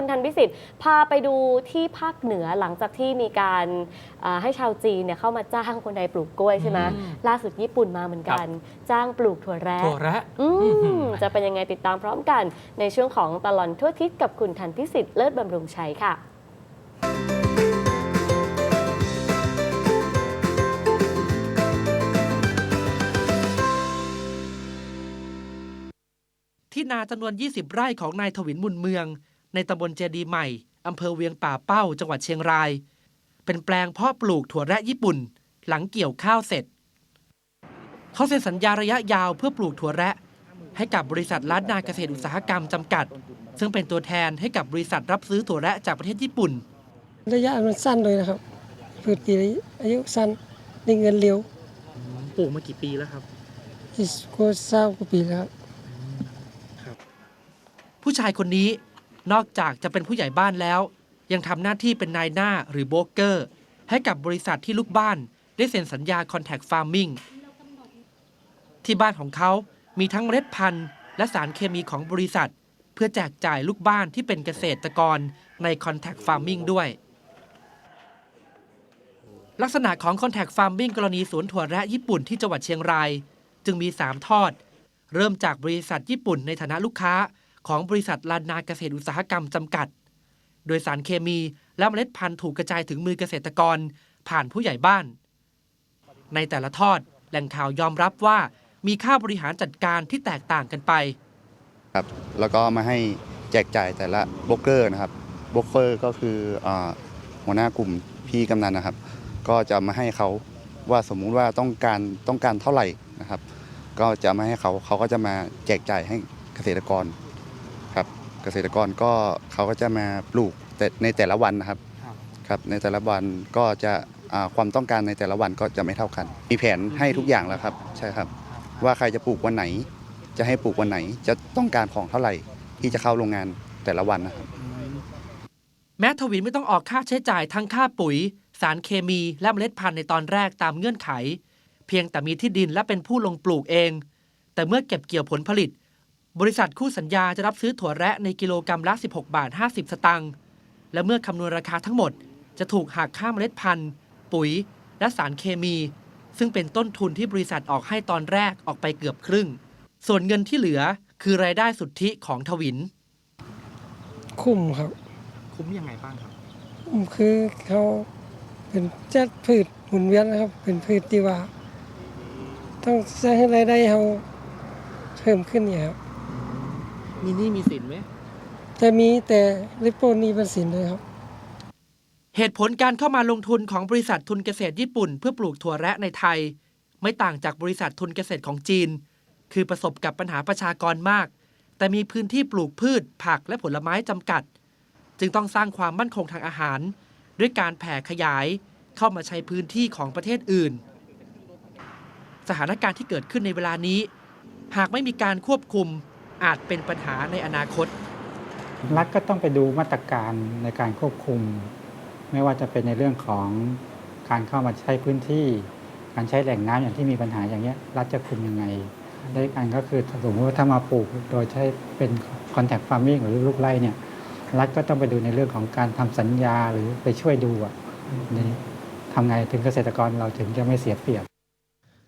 คุณทันพิสิทธิ์พาไปดูที่ภาคเหนือหลังจากที่มีการเอ่อให้ชาวจีนเนี่ยเข้ามาจ้างคนไทยปลูกกล้วยใช่ไหมอืมล่าสุดญี่ปุ่นมาเหมือนกัน จ้างปลูกถั่วแระถั่วแระอือื้อหืมอจะเป็นยังไงติดตามพร้อมกัน ในช่วงของตลอนทั่วทิศกับคุณทันพิสิทธิ์เลิศบำรุงชัยค่ะที่นาจำนวน 20 ไร่ของนายถวินมุนเมือง ในตำบลเจดีย์ใหม่อำเภอเวียงป่าเป้าจังหวัดเชียงราย เป็นแปลงเพาะปลูกถั่วแระญี่ปุ่น หลังเกี่ยวข้าวเสร็จ เขาเซ็นสัญญาระยะยาวเพื่อปลูกถั่วแระให้กับบริษัทล้านนาเกษตรอุตสาหกรรมจำกัด ซึ่งเป็นตัวแทนให้กับบริษัทรับซื้อถั่วแระจากประเทศญี่ปุ่น ระยะมันสั้นเลยนะครับพืชกี่อายุสั้นได้เงินเร็วปลูกมากี่ปีแล้วครับที่ก็เศร้ากว่าปีแล้วครับ ผู้ชายคนนี้ นอกจากจะเป็นผู้ใหญ่บ้านแล้ว ยังทำหน้าที่เป็นนายหน้าหรือโบรกเกอร์ ให้กับบริษัทที่ลูกบ้าน ได้เซ็นสัญญา Contact Farming ที่บ้านของเขา มีทั้งเมล็ดพันธุ์ และสารเคมีของบริษัท เพื่อแจกจ่ายลูกบ้านที่เป็นเกษตรกรใน Contact Farming ด้วย ลักษณะของ Contact Farming กรณีสวนถั่วแระญี่ปุ่นที่จังหวัดเชียงราย จึงมี 3 ทอด เริ่มจากบริษัทญี่ปุ่นในฐานะลูกค้า ของบริษัทลานนาเกษตรอุตสาหกรรมจำกัด โดยสารเคมีและเมล็ดพันธุ์ถูกกระจายถึงมือเกษตรกร ผ่านผู้ใหญ่บ้าน ในแต่ละทอดแหล่งข่าวยอมรับว่ามีค่าบริหารจัดการที่แตกต่างกันไปครับแล้วก็มาให้แจกจ่ายแต่ละโบรกเกอร์นะครับโบรกเกอร์ก็คืออหัวหน้ากลุ่มพี่กำนันนะครับ ก็จะมาให้เขาว่าสมมุติว่าต้องการต้องการเท่าไหร่นะครับ ก็จะมาให้เขาเขาก็จะมาแจกจ่ายให้เกษตรกร เกษตรกรก็เขาก็จะมาปลูกแต่ในแต่ละวันนะครับครับในแต่ละวันก็จะอ่าความต้องการในแต่ละวันก็จะไม่เท่ากัน มีแผนให้ทุกอย่างแล้วครับใช่ครับ ว่าใครจะปลูกวันไหน จะให้ปลูกวันไหน จะต้องการของเท่าไหร่ที่จะเข้าโรงงานแต่ละวันนะครับแม้ทวินไม่ต้องออกค่าใช้จ่ายทั้งค่าปุ๋ย สารเคมีและเมล็ดพันธุ์ในตอนแรกตามเงื่อนไข เพียงแต่มีที่ดินและเป็นผู้ลงปลูกเอง แต่เมื่อเก็บเกี่ยวผลผลิต บริษัทคู่สัญญาจะรับซื้อถั่วแระในกิโลกรรัมละ 16 บาท 50 สตางค์ และเมื่อคำนวณราคาทั้งหมด จะถูกหักค่าเมล็ดพันธุ์ ปุ๋ย และสารเคมี ซึ่งเป็นต้นทุนที่บริษัทออกให้ตอนแรกออกไปเกือบครึ่ง ส่วนเงินที่เหลือคือรายได้สุทธิของทวิน คุ้มครับ คุ้มยังไงบ้างครับคุ้มคือเขาเป็นจัดพืชหมุนเวียนนะครับ เป็นพืชที่ว่า ต้องสร้างให้รายได้เขาเพิ่มขึ้นเนี่ยครับ มีหนี้มีสินไหมจะมีแต่ริปโปนีเป็นสินเลยครับ เหตุผลการเข้ามาลงทุนของบริษัททุนเกษตรญี่ปุ่น เพื่อปลูกถั่วแระในไทย ไม่ต่างจากบริษัททุนเกษตรของจีน คือประสบกับปัญหาประชากรมาก แต่มีพื้นที่ปลูกพืช ผักและผลไม้จำกัด จึงต้องสร้างความมั่นคงทางอาหาร ด้วยการแผ่ขยายเข้ามาใช้พื้นที่ของประเทศอื่น สถานการณ์ที่เกิดขึ้นในเวลานี้ หากไม่มีการควบคุม อาจเป็นปัญหาในอนาคต รัฐก็ต้องไปดูมาตรการในการควบคุม ไม่ว่าจะเป็นในเรื่องของการเข้ามาใช้พื้นที่ การใช้แหล่งน้ำอย่างที่มีปัญหาอย่างเงี้ยรัฐจะคุมยังไงและอีกอันก็คือสมมติว่าถ้ามาปลูกโดยใช้เป็น contact farming หรือลูกไร่เนี่ยรัฐก็ต้องไปดูในเรื่องของการทำสัญญาหรือไปช่วยดูอะนี่ทำไงถึงเกษตรกรเราถึงจะไม่เสียเปรียบ